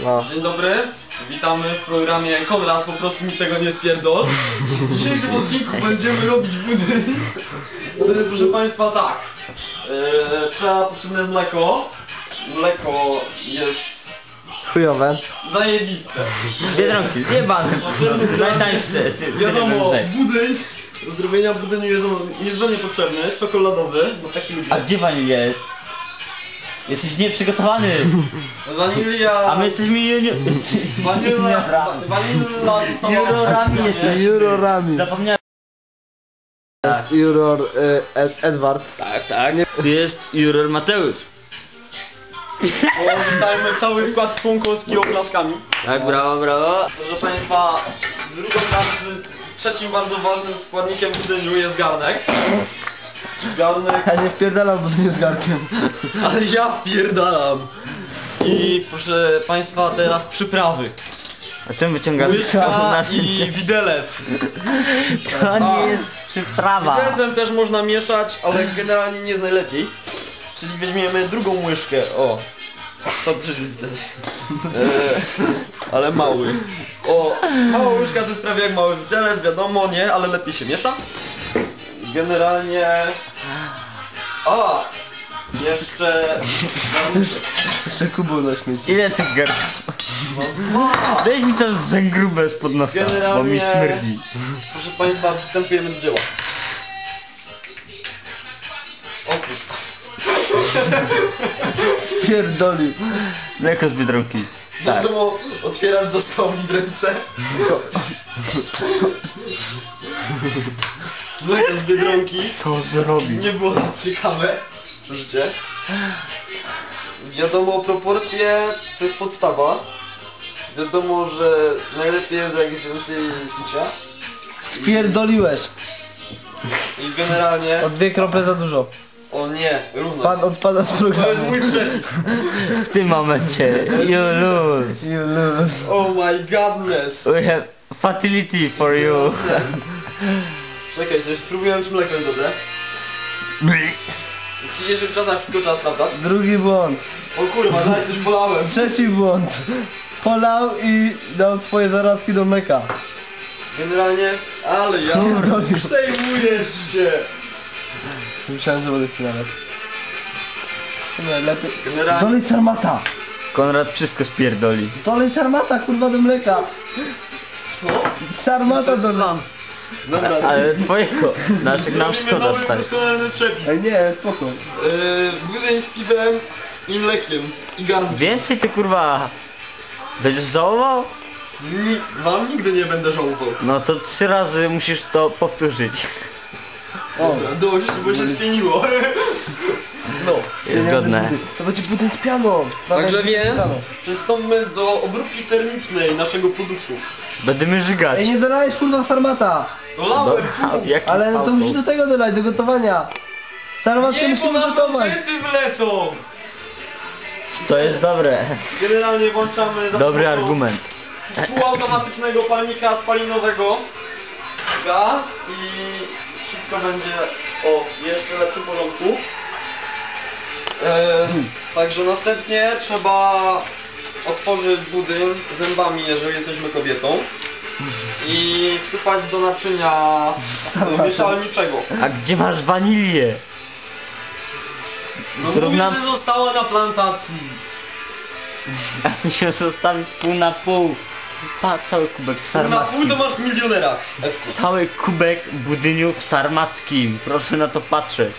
No. Dzień dobry, witamy w programie Konrad, po prostu mi tego nie spierdol. W dzisiejszym odcinku będziemy robić budyń. To jest proszę Państwa tak. Eee, trzeba potrzebne jest mleko. Mleko jest Chujowe. zajebiste. Biedronki, po prostu, najtańsze. Wiadomo, budyń, do zrobienia budyniu jest on niezbędnie potrzebny, czekoladowy, bo taki lubię. A gdzie wanilia jest? Jesteś nieprzygotowany, Wanilia... a my jesteśmy juni... Wanila... wa- Wanila została... Jurorami jesteśmy. Jurorami. Zapomniałem. Juror y, Ed, Edward. Tak, tak. Tu jest juror Mateusz. Witajmy cały skład członkowski oklaskami. Tak, brawo, brawo. Proszę Państwa, drugą bardzo, trzecim bardzo ważnym składnikiem w budyniu jest garnek. Garnek, Ja nie wpierdalam, bo nie z garkiem. ale ja pierdalam. I proszę Państwa, teraz przyprawy. A czym wyciągasz Łyżka nasz i widelec. To nie jest przyprawa. Widelcem też można mieszać, ale generalnie nie jest najlepiej. Czyli weźmiemy drugą łyżkę, o. To też jest widelec. Eee, ale mały. O, mała łyżka to jest prawie jak mały widelec, wiadomo, nie, ale lepiej się miesza. Generalnie... A! Jeszcze... Jeszcze kubą na śmieci. Ile tych garków? Dwa. Weź mi to za grube spod nosa, bo mi Generalnie- śmierdzi. Proszę Państwa, przystępujemy do dzieła. Oprócz. Pierdolił. Mleko z Biedronki. Wiadomo, otwierasz został mi w ręce. Mleko z Biedronki. Co zrobił? Nie było to ciekawe. Przeżycie. Wiadomo, proporcje to jest podstawa. Wiadomo, że najlepiej jest jak jest więcej picia. Spierdoliłeś. I generalnie... O dwie krople za dużo. O nie, równo. Pan odpada z To jest programu. mój przepis. W tym momencie, you lose. You lose. Oh my godness. We have fertility for you. Czekaj, coś spróbujemy czy mleko jest dobre. W dzisiejszych czasach wszystko trzeba sprawdzać. Drugi błąd. O kurwa, zaraz coś polałem. Trzeci błąd. Polał i dał swoje zaradki do mleka. Generalnie, ale ja Pierdolił. przejmujesz się. Myślałem, że będę strzelać. W sumie lepiej. Generalnie, Dolej sarmata. Konrad wszystko spierdoli. Dolej sarmata, kurwa, do mleka. co? To Sarmata jest do... plan. Dobra, Ale twojego, naszych nam zrobimy szkoda stać. doskonalny przepis. Ej, nie, spoko. Yy, budyń z piwem i mlekiem i garnkiem. Więcej ty kurwa będziesz żałował? Ni wam nigdy nie będę żałował. No to trzy razy musisz to powtórzyć. O, Dobra, Dość, bo się spieniło. No. Jest zgodne. To będzie budyń z pianą. Także z więc pianą. przystąpmy do obróbki termicznej naszego produktu. Będziemy żygać. Ej, nie dolałeś kurwa sarmata. Dolałem tu. jak Ale to musisz do tego dolać, do gotowania. Sarmat się Nie, bo musimy nam gotować. procenty wlecą! To jest dobre. Generalnie włączamy za Dobry pomocą argument. półautomatycznego palnika spalinowego gaz i wszystko będzie o jeszcze lepszym porządku. E, także następnie trzeba otworzyć budyń zębami, jeżeli jesteśmy kobietą i wsypać do naczynia mieszalniczego. A gdzie masz wanilię? No Zrób mówię, nam- że została na plantacji. A musisz zostawić pół na pół. Pa, cały kubek Na pół sarmackim. to masz w milionerach. Edku. Cały kubek budyniu w sarmackim. Proszę na to patrzeć.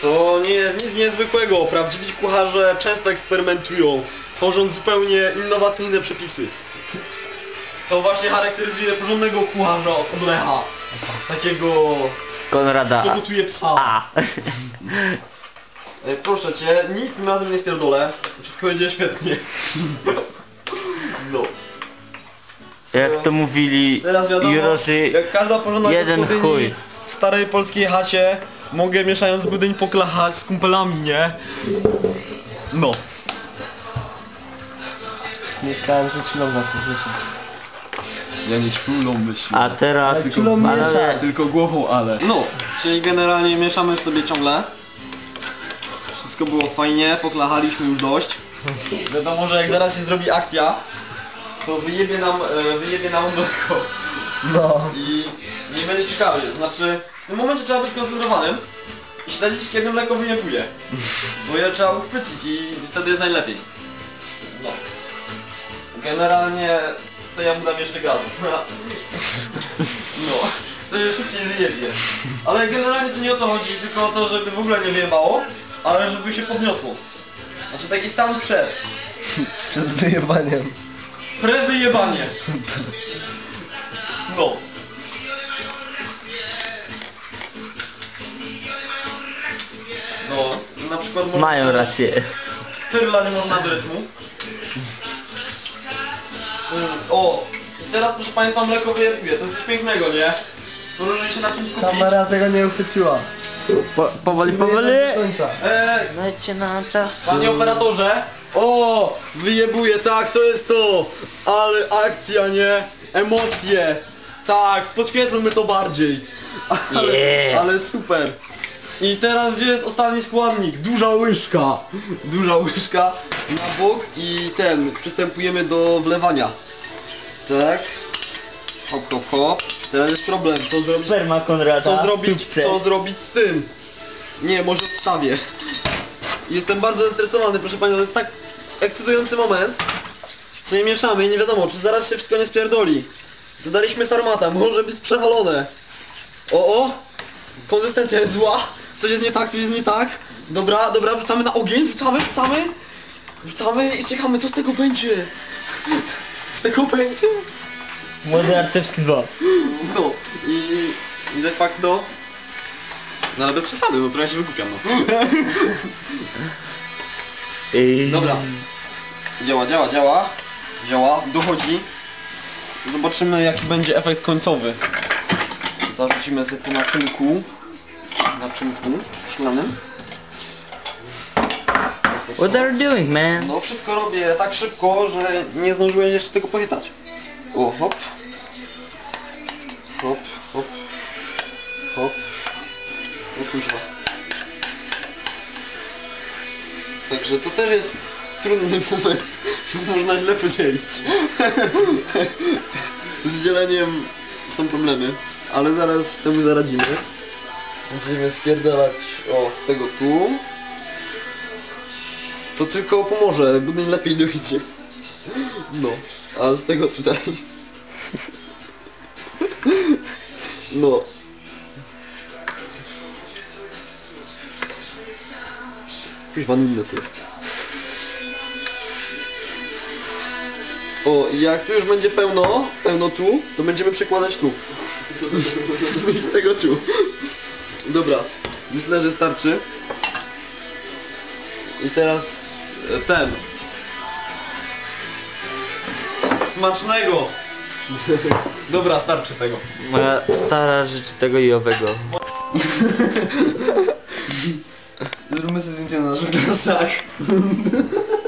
To nie jest nic niezwykłego. Prawdziwi kucharze często eksperymentują, tworząc zupełnie innowacyjne przepisy. To właśnie charakteryzuje porządnego kucharza od Lecha. Takiego, Konrada. co gotuje psa. A. Ej, proszę cię, nic tym razem nie spierdolę. Wszystko będzie świetnie. No. Jak to mówili Teraz wiadomo, jurorzy, jak każda porządna jeden gospodyni chuj. w starej polskiej chacie mogę mieszając budyń poklachać z kumpelami, nie? No. Myślałem, że czulą zaczniesz myśleć. Ja nie czulą myślę. a teraz Ale czulą mieszać. Tylko głową, ale. No, czyli generalnie mieszamy sobie ciągle. Wszystko było fajnie, poklachaliśmy już dość. Wiadomo, że jak zaraz się zrobi akcja, to wyjebie nam, e, wyjebie nam mleko. No. I nie będzie ciekawy. Znaczy, tym momencie trzeba być skoncentrowanym i śledzić, kiedy mleko wyjebuje. Bo je trzeba uchwycić i wtedy jest najlepiej. No. Generalnie to ja mu dam jeszcze gazu. No. To je szybciej wyjebie. Ale generalnie to nie o to chodzi, tylko o to, żeby w ogóle nie wyjebało, ale żeby się podniosło. Znaczy taki stan przed. Przed wyjebaniem. Prewyjebanie. No, przykład można Mają rację. Fyrla nie można do rytmu. Mm, O! I teraz proszę Państwa mleko wyjebuje, to jest coś pięknego, nie? Proszę się na tym skupić. Kamera tego nie uchwyciła. Po, powoli, powoli. Eee, Dajcie nam czas. Panie operatorze! O! Wyjebuje, tak, to jest to! Ale akcja, nie? Emocje! Tak, podświetlmy to bardziej! Ale, Yeah. ale super! I teraz gdzie jest ostatni składnik? Duża łyżka! Duża łyżka na bok i ten, przystępujemy do wlewania. Tak. Hop, hop, hop. Teraz jest problem, co zrobić Sperma Konrada. co zrobić, Tupce. co zrobić z tym? Nie, może odstawię. Jestem bardzo zestresowany, proszę Państwa, to jest tak ekscytujący moment. Co nie mieszamy i nie wiadomo, czy zaraz się wszystko nie spierdoli. Dodaliśmy sarmata, może być przewalone. O, o! Konsystencja jest zła. Coś jest nie tak, coś jest nie tak. Dobra, dobra, wrzucamy na ogień, wrzucamy, wrzucamy. Wrzucamy i czekamy, co z tego będzie. Co z tego będzie? Młody Arczewski 2. No i, i de facto... No ale bez przesady, no trochę się wykupiam, no. Ej. Dobra. Działa, działa, działa. Działa, dochodzi. Zobaczymy jaki będzie efekt końcowy. Zarzucimy sobie po naczynku. Naczynku szklanym. What are you doing, man? No wszystko robię tak szybko, że nie zdążyłem jeszcze tego pochytać. O, hop. Hop, hop. Hop. O kuźwa. Także to też jest trudny moment. Można źle podzielić. Z dzieleniem są problemy, ale zaraz temu zaradzimy. Będziemy spierdalać o z tego tu. To tylko pomoże, bo najlepiej dojdzie. No, a z tego tutaj. No. Kuźwa nudne to jest. O, jak tu już będzie pełno, pełno tu, to będziemy przekładać tu. I z tego tu. Dobra, myślę, że starczy. I teraz e, ten. Smacznego! Dobra, starczy tego. Moja stara życzy tego i owego. Zróbmy sobie zdjęcie na naszych klasach.